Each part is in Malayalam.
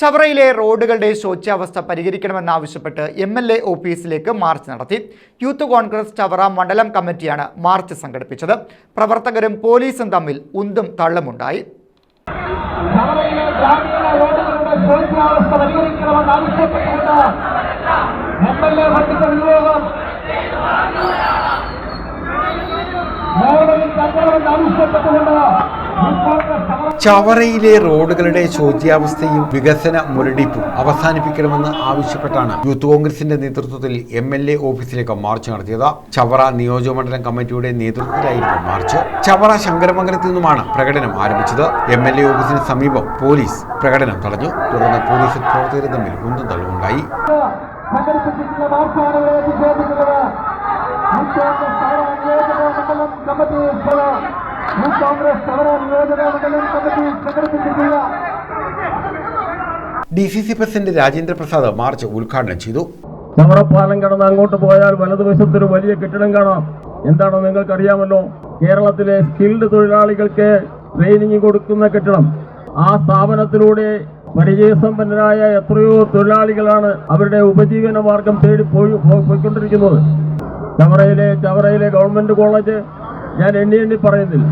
ചവറയിലെ റോഡുകളുടെ ശോച്യാവസ്ഥ പരിഹരിക്കണമെന്നാവശ്യപ്പെട്ട് എം എൽ എ ഓഫീസിലേക്ക് മാർച്ച് നടത്തി. യൂത്ത് കോൺഗ്രസ് ചവറ മണ്ഡലം കമ്മിറ്റിയാണ് മാർച്ച് സംഘടിപ്പിച്ചത്. പ്രവർത്തകരും പോലീസും തമ്മിൽ ഉന്തും തള്ളുമുണ്ടായി. ആവശ്യപ്പെട്ടുകൊണ്ട് ചവറയിലെ റോഡുകളുടെ ശോച്യാവസ്ഥയും വികസന മുരടിപ്പും അവസാനിപ്പിക്കണമെന്ന് ആവശ്യപ്പെട്ടാണ് യൂത്ത് കോൺഗ്രസിന്റെ നേതൃത്വത്തിൽ എം എൽ എ ഓഫീസിലേക്ക് മാർച്ച് നടത്തിയത്. ചവറ നിയോജകമണ്ഡലം കമ്മിറ്റിയുടെ നേതൃത്വത്തിലായിരുന്നു മാർച്ച്. ചവറ ശങ്കരമംഗലത്തിൽ നിന്നുമാണ് പ്രകടനം ആരംഭിച്ചത്. എം എൽ എ ഓഫീസിന് സമീപം പോലീസ് പ്രകടനം തടഞ്ഞു. തുടർന്ന് പോലീസ് പ്രവർത്തകരും തമ്മിൽ ഉന്തും തള്ളുണ്ടായി സംഘടിപ്പിച്ചിട്ടുള്ള കോൺഗ്രസ് ഇപ്പോൾ കോൺഗ്രസ് നിയോജക മണ്ഡലം committee സംഘടിപ്പിച്ചിട്ടുള്ള D C C president Rajendra Prasad march ഉദ്ഘാടനം ചെയ്തു. ചവറപ്പാലം കടന്ന് അങ്ങോട്ട് പോയാൽ വലതുവശത്തൊരു വലിയ കെട്ടിടം കാണാം. എന്താണോ നിങ്ങൾക്ക് അറിയാമല്ലോ കേരളത്തിലെ സ്കിൽഡ് തൊഴിലാളികൾക്ക് ട്രെയിനിങ് കൊടുക്കുന്ന കെട്ടിടം. ആ സ്ഥാപനത്തിലൂടെ പരിചയസമ്പന്നരായ എത്രയോ തൊഴിലാളികളാണ് അവരുടെ ഉപജീവന മാർഗം തേടി പോയി പോയിക്കൊണ്ടിരിക്കുന്നത്. ചവറയിലെ ചവറയിലെ ഗവൺമെന്റ് കോളേജ് ഞാൻ എണ്ണി എണ്ണി പറയുന്നില്ല.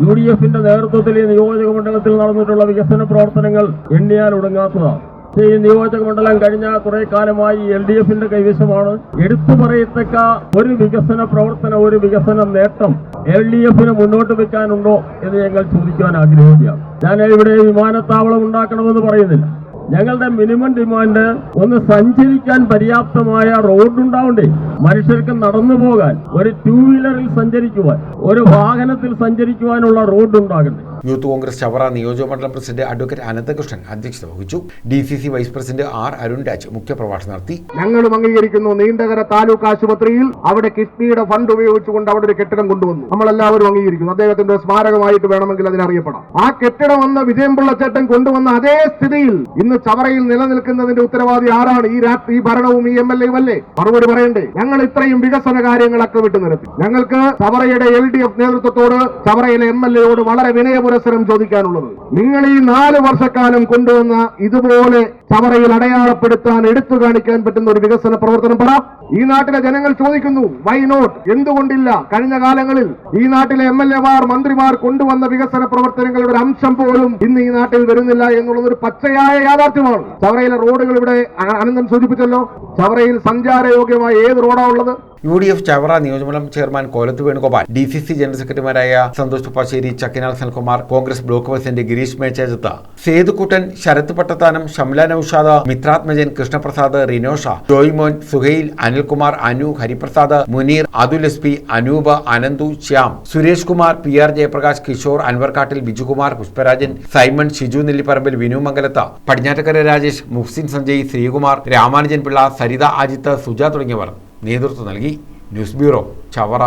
യു ഡി എഫിന്റെ നേതൃത്വത്തിൽ ഈ നിയോജക മണ്ഡലത്തിൽ നടന്നിട്ടുള്ള വികസന പ്രവർത്തനങ്ങൾ എണ്ണിയാൽ ഒടുങ്ങാത്തതാണ് ഈ നിയോജക മണ്ഡലം കഴിഞ്ഞ കുറെ കാലമായി എൽ ഡി എഫിന്റെ കൈവശമാണ്. എടുത്തു പറയത്തക്ക ഒരു വികസന പ്രവർത്തനം ഒരു വികസന നേട്ടം എൽ ഡി എഫിന് മുന്നോട്ട് വെക്കാനുണ്ടോ എന്ന് ഞങ്ങൾ ചോദിക്കാൻ ആഗ്രഹിക്കുകയാണ്. ഞാൻ ഇവിടെ വിമാനത്താവളം ഉണ്ടാക്കണമെന്ന് പറയുന്നില്ല. ഞങ്ങളുടെ മിനിമം ഡിമാൻഡ് ഒന്ന് സഞ്ചരിക്കാൻ പര്യാപ്തമായ റോഡ് ഉണ്ടാവണ്ടേ? മനുഷ്യർക്ക് നടന്നു പോകാൻ ഒരു ടൂ വീലറിൽ സഞ്ചരിക്കുവാൻ ഒരു വാഹനത്തിൽ സഞ്ചരിക്കുവാനുള്ള റോഡ് ഉണ്ടാകണ്ടേ? യൂത്ത് കോൺഗ്രസ് ചവറ നിയോജകമണ്ഡലം പ്രസിഡന്റ് അഡ്വക്കേറ്റ് അനന്തകൃഷ്ണൻ അധ്യക്ഷത വഹിച്ചു. D C C vice president R Arun Raj മുഖ്യപ്രഭാഷണം നടത്തി. ഞങ്ങളും അംഗീകരിക്കുന്നു നീണ്ടകര താലൂക്ക് ആശുപത്രിയിൽ അവിടെ കിഡ്നിയുടെ ഫണ്ട് ഉപയോഗിച്ചുകൊണ്ട് അവിടെ ഒരു കെട്ടിടം കൊണ്ടുവന്നു. നമ്മളെല്ലാവരും അംഗീകരിക്കുന്നു. അദ്ദേഹത്തിന്റെ സ്മാരകമായിട്ട് വേണമെങ്കിൽ അതിനറിയപ്പെടാം ആ കെട്ടിടം വന്ന വിജയം ചേട്ടൻ കൊണ്ടുവന്ന അതേ സ്ഥിതിയിൽ ഇന്ന് ചവറയിൽ നിലനിൽക്കുന്നതിന്റെ ഉത്തരവാദി ആരാണ്? ഈ ഈ ഭരണവും ഈ എം എൽ എയും അല്ലേ? മറുപടി പറയണ്ടേ? ഞങ്ങൾ ഇത്രയും വികസന കാര്യങ്ങളൊക്കെ വിട്ടു നിർത്തി ഞങ്ങൾക്ക് ചവറയുടെ എൽ ഡി എഫ് നേതൃത്വത്തോട് ചവറയിലെ എം എൽ എയോട് വളരെ വിനയപുരസരം ചോദിക്കാനുള്ളത്. നിങ്ങൾ ഈ നാല് വർഷക്കാലം കൊണ്ടുവന്ന ഇതുപോലെ ചവറയിൽ അടയാളപ്പെടുത്താൻ എടുത്തു കാണിക്കാൻ പറ്റുന്ന ഒരു വികസന പ്രവർത്തനം പറ. ഈ നാട്ടിലെ ജനങ്ങൾ ചോദിക്കുന്നു വൈ നോട്ട് എന്തുകൊണ്ടില്ല? കഴിഞ്ഞ കാലങ്ങളിൽ ഈ നാട്ടിലെ എം എൽ എമാർ മന്ത്രിമാർ കൊണ്ടുവന്ന വികസന പ്രവർത്തനങ്ങളുടെ ഒരു അംശം പോലും ഇന്ന് ഈ നാട്ടിൽ വരുന്നില്ല എന്നുള്ളത് ഒരു പച്ചയായ യാഥാർത്ഥ്യമാണ്. ചവറയിലെ റോഡുകൾ ഇവിടെ അനന്തൻ സൂചിപ്പിച്ചല്ലോ. ചവറയിൽ സഞ്ചാരയോഗ്യമായ ഏത് റോഡാ ഉള്ളത്? യു ഡി എഫ് ചവറ നിയോജകമണ്ഡലം chairman Kolath Venugopal D C C general സെക്രട്ടറിമാരായ Santhosh Thuppassery Chakkinal Salkumar Congress block president Gireesh Mechejath Sethukuttan Sarath Pattathanam Shamla Noushad Mithrathmajan Krishnaprasad Rinosha Joymon Suhail Anilkumar Anu Hariprasad Muneer Athul S P Anoop Ananthu Shyam Suresh Kumar P R Jayaprakash Kishore Anvarkattil Bijukumar Pushparajan Simon Shiju Nellipparambil Vinu Mangalath Padinjattakkara Rajesh Muhsin Sanjay Sreekumar Ramanujan Pillai Saritha Ajith Suja തുടങ്ങിയവർ നേതൃത്വം നൽകി. News bureau Chavara.